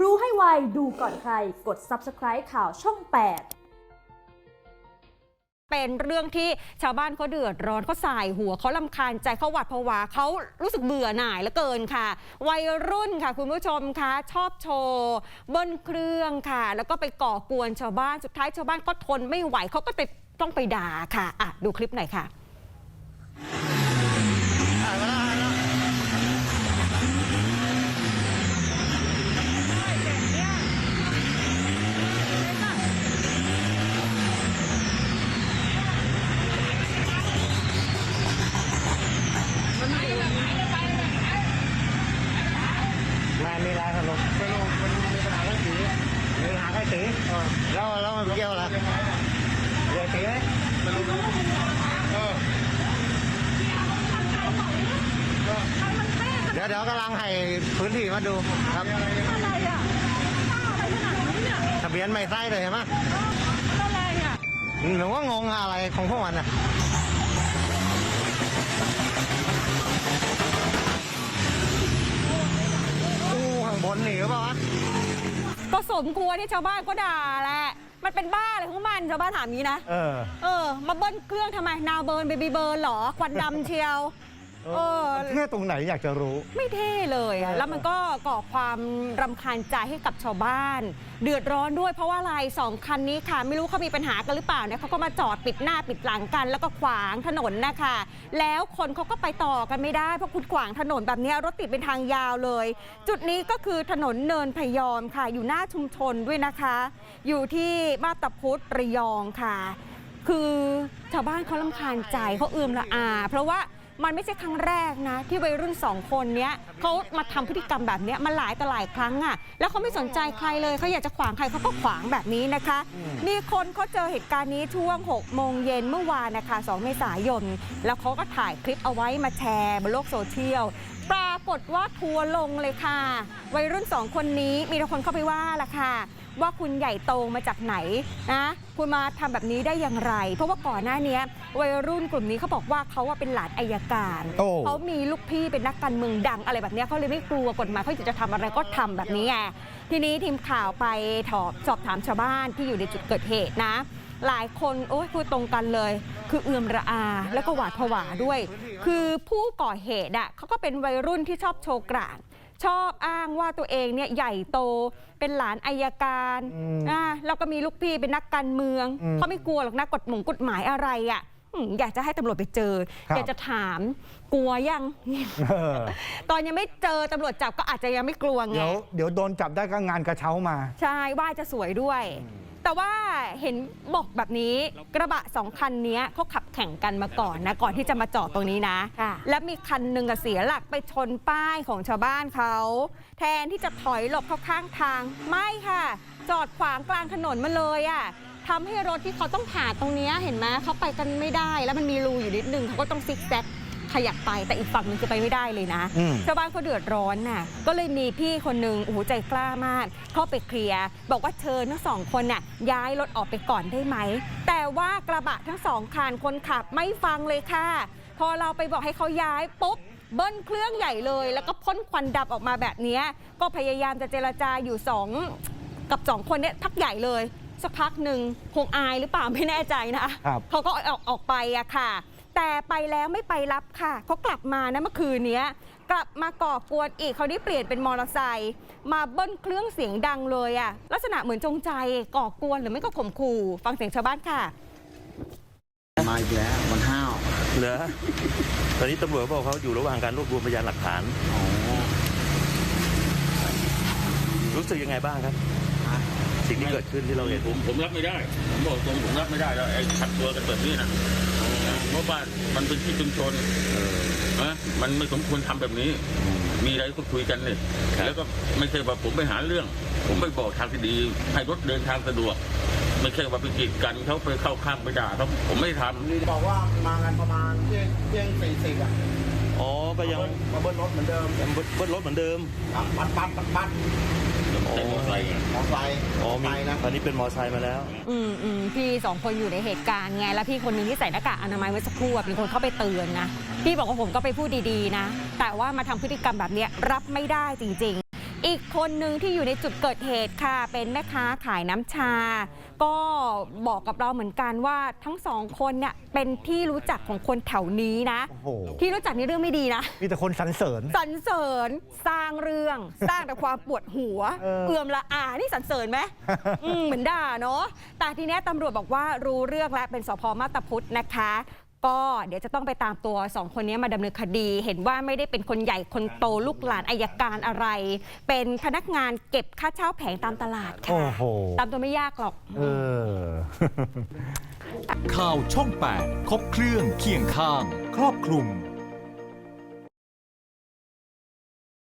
รู้ให้ไว ดูก่อนใคร กด subscribe ข่าวช่อง8เป็นเรื่องที่ชาวบ้านเขาเดือดร้อนเขาสายหัวเขาลำคาญใจเขาหวาดผวาเขารู้สึกเบื่อหน่ายเหลือเกินค่ะ วัยรุ่นค่ะคุณผู้ชมคะชอบโชว์บิ้ลเครื่องค่ะ แล้วก็ไปก่อกวนชาวบ้านสุดท้ายชาวบ้านก็ทนไม่ไหวเขาก็ต้องไปด่าค่ะอะดูคลิปหน่อยค่ะ ม่มีอะไรสรุปสรุปมันมีปัญหาเรื่องสีมีปัญหาแค่องสีแล้วแล้วมันเกี่ยวอะไรเกี่ยวสีไหมไม่รู้เออเดี๋ยวเดี๋ยวกำลังให้พื้นที่มาดูครับอะไรอะทะเบียนไม่ใส่เลยเห็นไหมหนูว่างงอะไรของพวกมันอะ อู้ข้างบนหนีหรือเปล่าวะก็สมควรที่ชาวบ้านก็ด่าแหละ มันเป็นบ้าอะไรของมันชาวบ้านถามนี้นะ เออ เออ มาเบิ้ลเครื่องทำไม นาวเบิร์นเบบี้เบิร์นเหรอ ควันดำเชียว เออมันเท่ตรงไหนอยากจะรู้ ไม่เท่เลยอะแล้วมันก็ก่อความรำคาญใจให้กับชาวบ้าน เดือดร้อนด้วยเพราะว่าอะไรสองคันนี้ค่ะ ไม่รู้เขามีปัญหากันหรือเปล่าเนี่ยเขาก็มาจอดปิดหน้าปิดหลังกัน แล้วก็ขวางถนนนะคะ แล้วคนเขาก็ไปต่อกันไม่ได้เพราะคุณขวางถนนแบบเนี้ยรถติดเป็นทางยาวเลย จุดนี้ก็คือถนนเนินพยอมค่ะ อยู่หน้าชุมชนด้วยนะคะ อยู่ที่มาบตาพุธระยองค่ะ คือชาวบ้านเขาลำคาญใจเขาเอือมละอา เพราะว่า มันไม่ใช่ครั้งแรกนะ ที่วัยรุ่นสองคนเนี้ยเขามาทำพฤติกรรมแบบเนี้ยมาหลายต่อหลายครั้งอะ่ะแล้วเขาไม่สนใจใครเลยเขาอยากจะขวางใครเขาก็ขวางแบบนี้นะคะ มีคนเขาเจอเหตุการณ์นี้ช่วง6โมงเย็นเมื่อวานนะคะ 2 เมษายน แล้วเขาก็ถ่ายคลิปเอาไว้มาแชร์บนโลกโซเชียลปรากฏว่าทัวร์ลงเลยค่ะ วัยรุ่นสองคนนี้มีแต่คนเข้าไปว่าละค่ะ ว่าคุณใหญ่โตมาจากไหนนะคุณมาทำแบบนี้ได้อย่างไร เพราะว่าก่อนหน้าเนี้ยวัยรุ่นกลุ่มนี้เขาบอกว่าเขาว่าเป็นหลานอายการโอ้เขามีลูกพี่เป็นนักการเมืองดังอะไรแบบเนี้ยเขาเลยไม่กลัวกฎหมายเขาอยากจะทำอะไรก็ทำแบบนี้ไงทีนี้ทีมข่าวไปถอบสอบถามชาวบ้านที่อยู่ในจุดเกิดเหตุนะหลายคนโอ้ยพูดตรงกันเลย คือเอือมระอา แล้วก็หวาดผวาด้วย คือผู้ก่อเหตุอะเขาก็เป็นวัยรุ่นที่ชอบโชว์กลาง ชอบอ้างว่าตัวเองเนี่ยใหญ่โตเป็นหลานอายการอืมอ่าแล้วก็มีลูกพี่เป็นนักการเมืองอืมเขาไม่กลัวหรอกนะกฎหมงกฎหมายอะไรอะอืมอยากจะให้ตำรวจไปเจอครับอยากจะถามกลัวยังเออตอนยังไม่เจอตำรวจจับก็อาจจะยังไม่กลัวไง เดี๋ยวเดี๋ยวโดนจับได้ก็งานกระเช้ามา ใช่ว่าจะสวยด้วย แต่ว่าเห็นบอกแบบนี้กระบะสองคันนี้เขาขับแข่งกันมาก่อนนะก่อนที่จะมาจอดตรงนี้นะ และมีคันหนึ่งอะเสียหลักไปชนป้ายของชาวบ้านเขาแทนที่จะถอยหลบเข้าข้างทางไม่ค่ะ จอดขวางกลางถนนมาเลยอะทำให้รถที่เขาต้องผ่านตรงเนี้ยเห็นไหมเขาไปกันไม่ได้ แล้วมันมีรูอยู่นิดนึงเขาก็ต้องซิกแซก ขยับไปแต่อีกฝั่งหนึงคือไปไม่ได้เลยนะอืมชาวบ้านเขาเดือดร้อนน่ะก็เลยมีพี่คนหนึ่งโอ้โหใจกล้ามาก เข้าไปเคลียร์บอกว่าเชิญทั้งสองคนน่ะย้ายรถออกไปก่อนได้ไหม แต่ว่ากระบะทั้งสองคันคนขับไม่ฟังเลยค่ะ พอเราไปบอกให้เขาย้ายปุ๊บเบิ้ลเครื่องใหญ่เลย แล้วก็พ่นควันดำออกมาแบบเนี้ยก็พยายามจะเจรจาอยู่สองกับสองคนเนี้ยพักใหญ่เลย สักพักหนึ่งคงอายหรือเปล่าไม่แน่ใจนะครับเขาก็ออกออกไปอะค่ะ แต่ไปแล้วไม่ไปรับค่ะเขากลับมานะเมื่อคืนเนี้ยกลับมาก่อกวนอีกเขาได้เปลี่ยนเป็นมอเตอร์ไซค์มาเบิ้ลเครื่องเสียงดังเลยอะลักษณะเหมือนจงใจก่อกวนหรือไม่ก็ข่มขู่ฟังเสียงชาวบ้านค่ะ มาอีกแล้วมันห้าวเหรอตอนนี้ตำรวจบอกเขาอยู่ระหว่างการรวบรวมพยานหลักฐานอ๋อรู้สึกยังไงบ้างครับ สิ่งที่เกิดขึ้นที่เราเห็นผมผมรับไม่ได้ ผมบอกตรงผมรับไม่ได้แล้วไอ้ขัดตัวกันแบบนี้นะ เพราะบ้านมันเป็นที่ชุมชนนะมันไม่สมควรทำแบบนี้ มีอะไรก็คุยกันเลยครับแล้วก็ไม่ใช่ว่าผมไปหาเรื่อง ผมไปบอกทางที่ดี ให้รถเดินทางสะดวก ไม่ใช่ว่าไปกีดกันเขาไปเข้าข้างไปด่าเขาผมไม่ทำบอกว่ามากันประมาณเที่ยงเที่ยงสี่สิบอะ อ๋อก็ยังมาเบิ้ลรถเหมือนเดิมยังเบิ้ลรถเหมือนเดิมปัดปัดปัดปัดใส่มอเตอร์ไซค์ไงมอไซค์อ๋อมีไปนะตอนนี้เป็นมอไซค์มาแล้ว อืมอืมพี่สองคนอยู่ในเหตุการณ์ไงแล้วพี่คนหนึ่งที่ใส่หน้ากากอนามัยเมื่อสักครู่อะเป็นคนเข้าไปเตือนนะพี่บอกว่าผมก็ไปพูดดีๆนะ แต่ว่ามาทำพฤติกรรมแบบเนี้ยรับไม่ได้จริงๆ อีกคนหนึ่งที่อยู่ในจุดเกิดเหตุค่ะ เป็นแม่ค้าขายน้ำชา ก็บอกกับเราเหมือนกันว่าทั้งสองคนเนี่ยเป็นที่รู้จักของคนแถวนี้นะ โอ้โห ที่รู้จักในเรื่องไม่ดีนะ มีแต่คนสรรเสริญ สรรเสริญสร้างเรื่องสร้างแต่ความปวดหัวเออ เอื่อมละอานี่สรรเสริญไหม อืมเหมือนด่าเนาะแต่ทีเนี้ยตำรวจบอกว่ารู้เรื่องแล้วเป็นสพมาตาพุธนะคะ ก็เดี๋ยวจะต้องไปตามตัวสองคนนี้มาดำเนินคดี เห็นว่าไม่ได้เป็นคนใหญ่คนโตลูกหลานอายการอะไร เป็นพนักงานเก็บค่าเช่าแผงตามตลาดโอ้ค่ะโห ตามตัวไม่ยากหรอก เออ ข่าวช่อง 8 ครบเครื่องเคียงข้าง ครอบคลุม